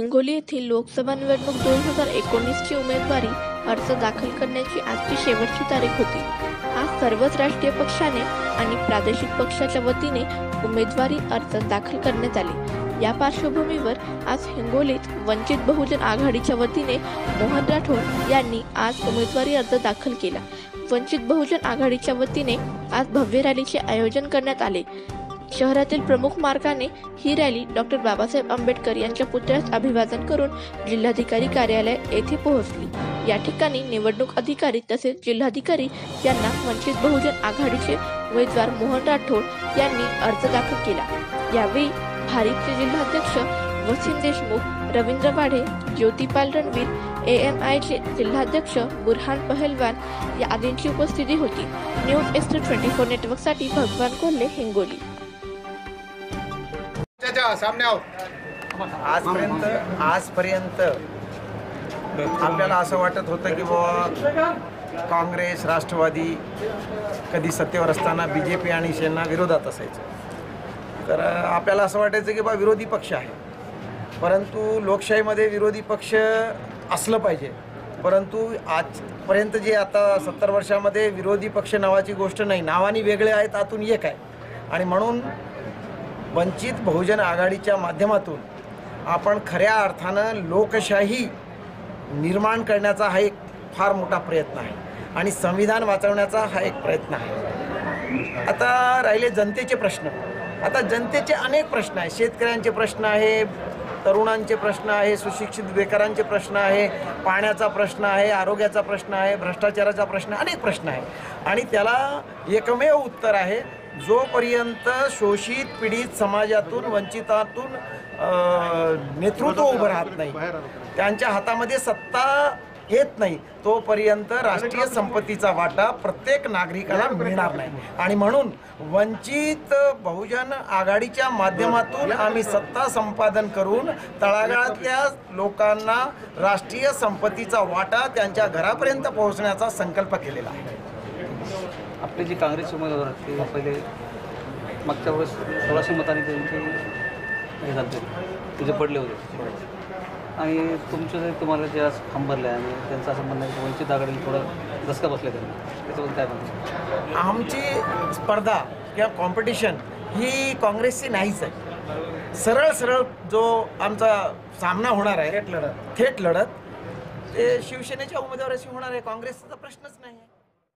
हिंगोली येथील लोकसभा निवडणूक दोन हजार एकोणीसची उमेदवारी अर्ज दाखल करण्याची आजची शेवटची तारीख होती. आज सर्वच राष्ट्रीय पक्षाने आणि प्रादेशिक पक्षाच्या वतीने उमेदवारी अर्ज दाखल करण्यात आले. या पार्श्वभूमीवर आज हिंगोलीत वंचित बहुजन आघाडीच्या वतीने मोहन राठोड यांनी आज उमेदवारी अर्ज दाखल केला. वंचित बहुजन आघाडीच्या वतीने आज भव्य रॅलीचे आयोजन करण्यात आले. शहरातील प्रमुख मार्गाने ही रॅली डॉक्टर बाबासाहेब आंबेडकर यांच्या पुतळ्यास अभिवादन करून जिल्हाधिकारी कार्यालय येथे पोहोचली. या ठिकाणी निवडणूक अधिकारी तसेच जिल्हाधिकारी यांना वंचित बहुजन आघाडीचे उमेदवार मोहन राठोड यांनी अर्ज दाखल केला. यावेळी भारिपचे जिल्हाध्यक्ष वसीम देशमुख रवींद्र वाढे ज्योतिपाल रणवीर ए एम आयचे जिल्हाध्यक्ष बुरहान पहलवान या आदींची उपस्थिती होती. न्यूज टी ट्वेंटी फोर नेटवर्कसाठी भगवान कोल्हे हिंगोली. सामने आहोत आजपर्यंत आजपर्यंत आपल्याला असं वाटत होतं की बाबा काँग्रेस राष्ट्रवादी कधी सत्तेवर असताना बी जे पी आणि सेना विरोधात असायचं. तर आपल्याला असं वाटायचं की बा विरोधी पक्ष आहे. परंतु लोकशाहीमध्ये विरोधी पक्ष असलं पाहिजे. परंतु आजपर्यंत जे आता सत्तर वर्षामध्ये विरोधी पक्ष नावाची गोष्ट नाही नावानी वेगळे आहेत आतून एक आहे. आणि म्हणून वंचित बहुजन आघाडीच्या माध्यमातून आपण खऱ्या अर्थानं लोकशाही निर्माण करण्याचा हा एक फार मोठा प्रयत्न आहे. आणि संविधान वाचवण्याचा हा एक प्रयत्न आहे. आता राहिले जनतेचे प्रश्न. आता जनतेचे अनेक प्रश्न आहे शेतकऱ्यांचे प्रश्न आहे तरुणांचे प्रश्न आहे सुशिक्षित बेकारांचे प्रश्न आहे पाण्याचा प्रश्न आहे आरोग्याचा प्रश्न आहे भ्रष्टाचाराचा प्रश्न अनेक प्रश्न आहे आणि त्याला एकमेव उत्तर आहे जोपर्यंत शोषित पीडित समाजातून वंचितातून नेतृत्व उभं राहत नाही त्यांच्या हातामध्ये सत्ता येत नाही तोपर्यंत राष्ट्रीय संपत्तीचा वाटा प्रत्येक नागरिकाला मिळणार नाही. आणि म्हणून वंचित बहुजन आघाडीच्या माध्यमातून आम्ही सत्ता संपादन करून तळागाळातल्या लोकांना राष्ट्रीय संपत्तीचा वाटा त्यांच्या घरापर्यंत पोहोचण्याचा संकल्प केलेला आहे. आपले जे काँग्रेसचे उमेदवार आहेत ते पहिले मागच्या वेळेस सोळाशे मतांनी त्यांचे हे झाले ते जे पडले होते आणि तुमचं जे तुम्हाला जे आज भरले आहे आणि त्यांचं असं म्हणणं आहे की वंचित आघाडीला थोडं दसका बसले त्यांना. त्याच्याबद्दल काय म्हणतो आमची स्पर्धा किंवा कॉम्पिटिशन ही काँग्रेसची नाहीच आहे. सरळ सरळ जो आमचा सामना होणार आहे थेट लढत. थेट लढत ते शिवसेनेच्या उमेदवाराशी होणार आहे. काँग्रेसचा प्रश्नच नाही आहे.